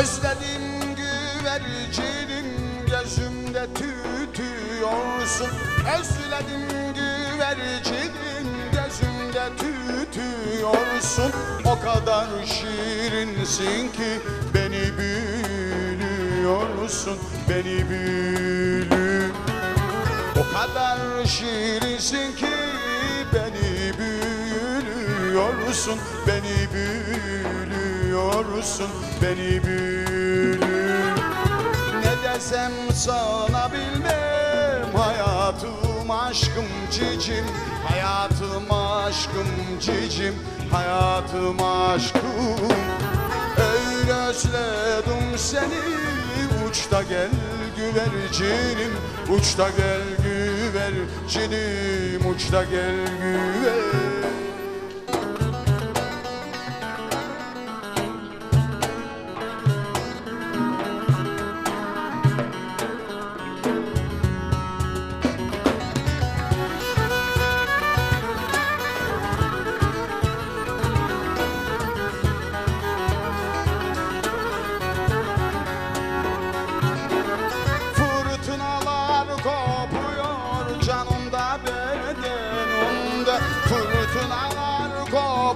Özledim güvercinim gözümde tütüyorsun. Özledim güvercinim gözümde tütüyorsun. O kadar şirinsin ki beni büyülüyorsun Beni büyülü O kadar şirinsin ki beni büyülüyorsun Beni büyülüyorsun Beni büyülü. Ne desem sana bilmem. Hayatım aşkım cicim. Hayatım aşkım cicim. Hayatım aşkım. Öyle özledim seni. Uçta gel güvercinim Uçta gel güvercinim Uçta gel güver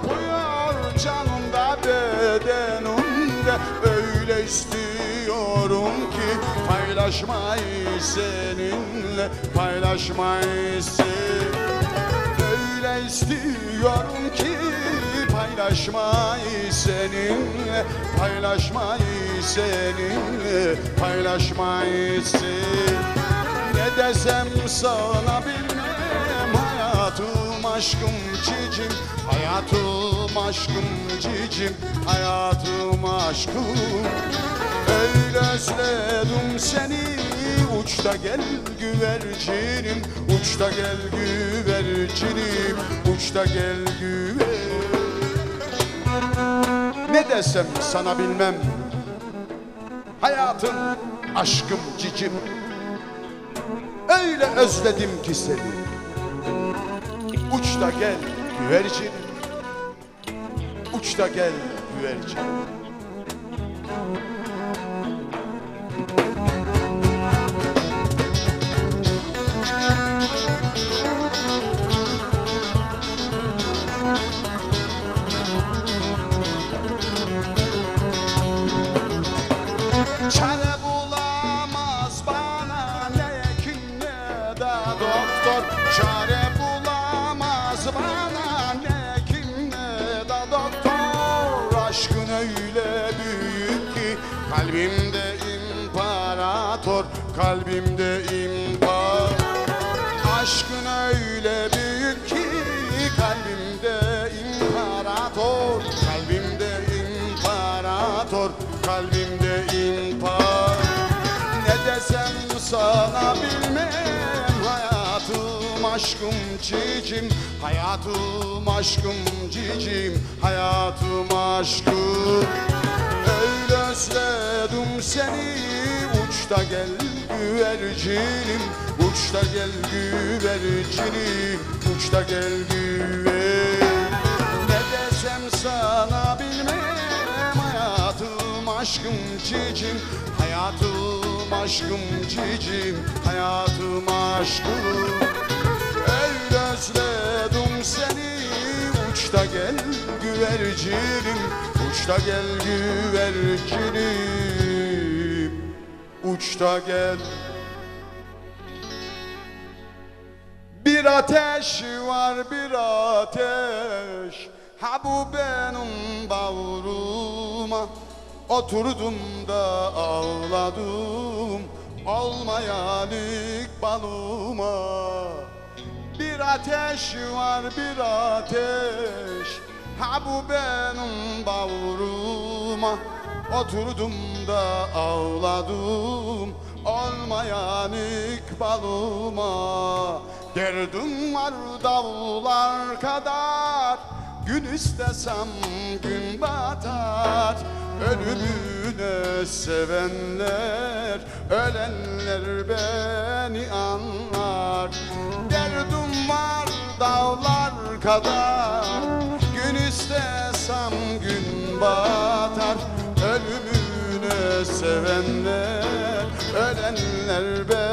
kopuyor canımda bedenimde Öyle istiyorum ki paylaşmayı seninle Paylaşmayı seninle Öyle istiyorum ki paylaşmayı seninle Paylaşmayı seninle Paylaşmayı seninle Ne desem sana Hayatım aşkım cicim Hayatım aşkım cicim Hayatım aşkım. Öyle özledim seni Uçta gel güvercinim Uçta gel güvercinim Uçta gel güver. Ne desem sana bilmem Hayatım aşkım cicim. Öyle özledim ki seni Uçta gel güvercinim Uçta gel güvercinim imparator Kalbimde imparator Aşkın öyle büyük ki kalbimde imparator Kalbimde imparator Kalbimde imparator Ne desem sana bilmem Hayatım aşkım cicim Hayatım aşkım cicim Hayatım aşkım. Öyle özledim seni Uçta gel güvercinim Uçta gel güvercinim Uçta gel güver. Ne desem sana bilmem Hayatım aşkım cicim Hayatım aşkım cicim Hayatım aşkım. Öyle özledim seni Uçta gel güvercinim Uçta gel güvercinim Uçta gel. Bir ateş var bir ateş. Ha bu benim bağrıma Oturdum da ağladım. Olmayan balıma Bir ateş var bir ateş. Ha bu benim bağrıma Oturdum da ağladım Olmayan ikbalıma Derdim var davullar kadar Gün istesem gün batar. Ölümüne sevenler Ölenler beni anlar. Derdim var dağlar kadar Gün istesem gün batar sevenler ölenler ben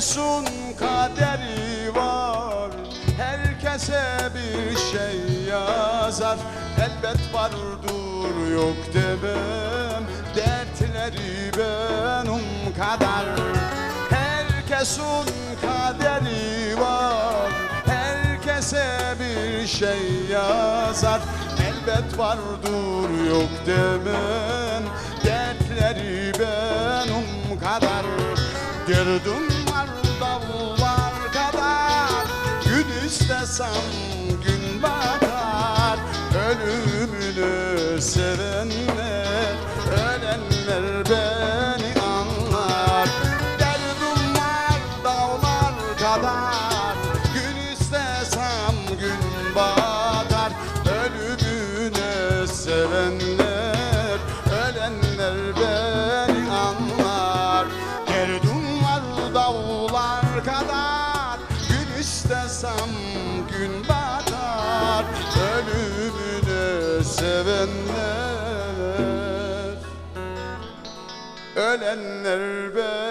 Herkesin kaderi var. Herkese bir şey yazar. Elbet vardır yok demem. Dertleri benim kadar. Herkesin kaderi var. Herkese bir şey yazar. Elbet vardır yok demem. Dertleri benim kadar. Derdim İstesem gün batar Ölümünü sevenler Ölenler beni anlar. Derdim var dağlar kadar Gün istesem gün batar Ölümünü sevenler sevenler Ölenler beni anlar